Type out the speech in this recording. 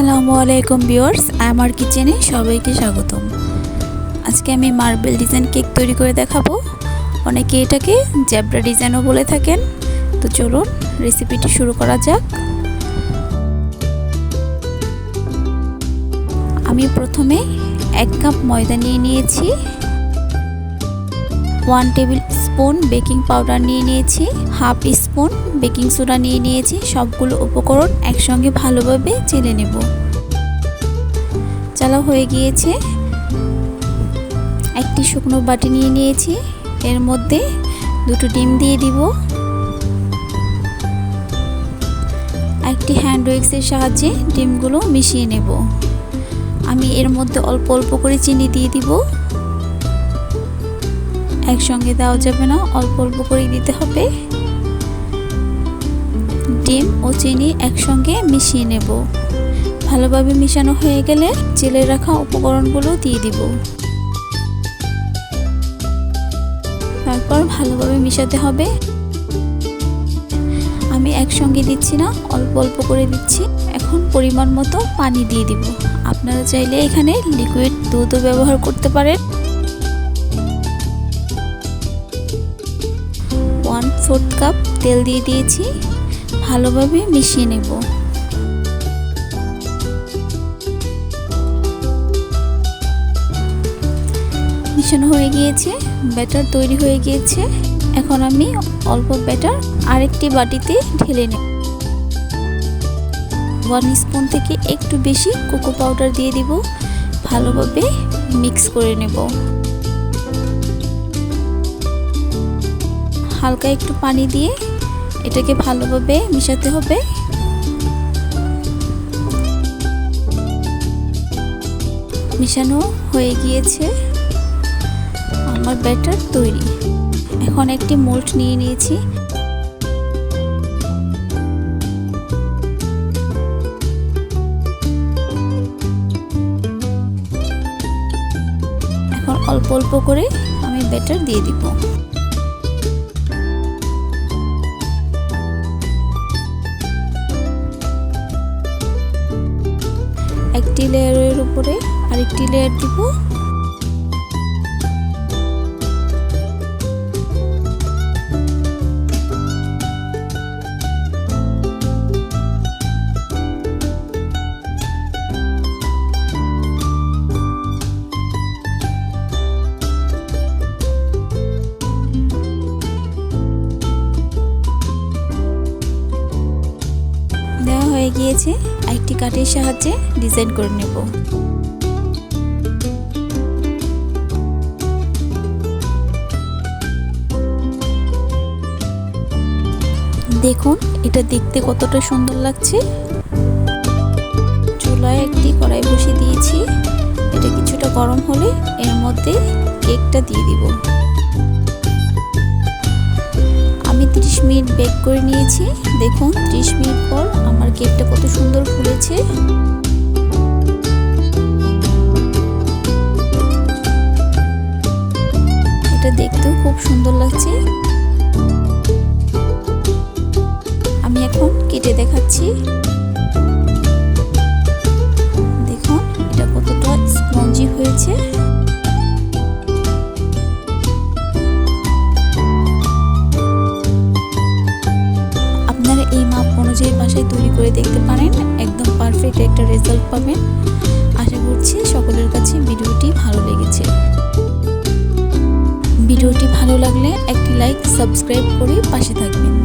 আসসালামু আলাইকুম ভিউয়ার্স আমার কিচেনে সবাইকে স্বাগতম। আজকে আমি মার্বেল ডিজাইন কেক তৈরি করে দেখাবো। অনেকে এটাকে জ্যাবরা ডিজাইনও বলে থাকেন। তো চলুন রেসিপিটি শুরু করা যাক। আমি প্রথমে এক কাপ ময়দা নিয়ে নিয়েছি। One tablespoon, baking powder নিয়ে নিয়েছি, হাফ স্পুন, বেকিং সোডা নিয়ে নিয়েছি, সবগুলো উপকরণ একসঙ্গে ভালোভাবে চেলে নেব। চালা হয়ে গিয়েছে। একটি শুকনো বাটি নিয়ে নিয়েছি। এর মধ্যে দুটো ডিম দিয়ে দিব। একটি হ্যান্ড উইক্সের সাহায্যে ডিমগুলো মিশিয়ে নেব। আমি এর মধ্যে অল্প অল্প করে চিনি দিয়ে দিব। একসঙ্গে দেওয়া যাবে না, অল্প অল্প করে দিতে হবে। ডিম ও চিনি একসঙ্গে মিশিয়ে নেব। ভালোভাবে মিশানো হয়ে গেলে জেলে রাখা উপকরণগুলো দিয়ে দিব। তারপর ভালোভাবে মিশাতে হবে। আমি একসঙ্গে দিচ্ছি না, অল্প অল্প করে দিচ্ছি। এখন পরিমাণ মতো পানি দিয়ে দিব। আপনারা চাইলে এখানে লিকুইড দুধও ব্যবহার করতে পারেন। ফোর্থ কাপ তেল দিয়ে দিয়েছি, ভালোভাবে মিশিয়ে নেব। মিশানো হয়ে গিয়েছে, ব্যাটার তৈরি হয়ে গিয়েছে। এখন আমি অল্প ব্যাটার আরেকটি বাটিতে ঢেলে নেব। ওয়ান স্পুন থেকে একটু বেশি কোকো পাউডার দিয়ে দিব, ভালোভাবে মিক্স করে নেব। হালকা একটু পানি দিয়ে এটাকে ভালোভাবে মিশাতে হবে। মিশানো হয়ে গিয়েছে। আমার ব্যাটার তৈরি। এখন একটি মোল্ড নিয়ে নিয়েছি। এখন অল্প অল্প করে আমি ব্যাটার দিয়ে দিব। একটি লেয়ারের উপরে আরেকটি লেয়ার দিব। দেওয়া হয়ে গিয়েছে। একটি কাঠের সাহায্যে ডিজাইন করে নেব। দেখুন, এটা দেখতে কতটা সুন্দর লাগছে। চুলায় একটি কড়াই বসিয়ে দিয়েছি। এটা কিছুটা গরম হলে এর মধ্যে কেকটা দিয়ে দিব। আমি 30 মিনিট বেক করে নিয়েছি। দেখুন 30 মিনিট পর আমার কেকটা কত এটা দেখতেও খুব সুন্দর লাগছে। আমি এখন কেটে দেখাচ্ছি। দেখুন, এটা কতটা স্পঞ্জি হয়েছে। আপনারা এই মাপ অনুযায়ী বাসায় তৈরি করে দেখতে পারেন। পারফেক্ট একটা রেজাল্ট পাবেন। আশা করছি সকলের কাছে ভিডিওটি ভালো লেগেছে। ভিডিওটি ভালো লাগলে একটি লাইক, সাবস্ক্রাইব করে পাশে থাকবেন।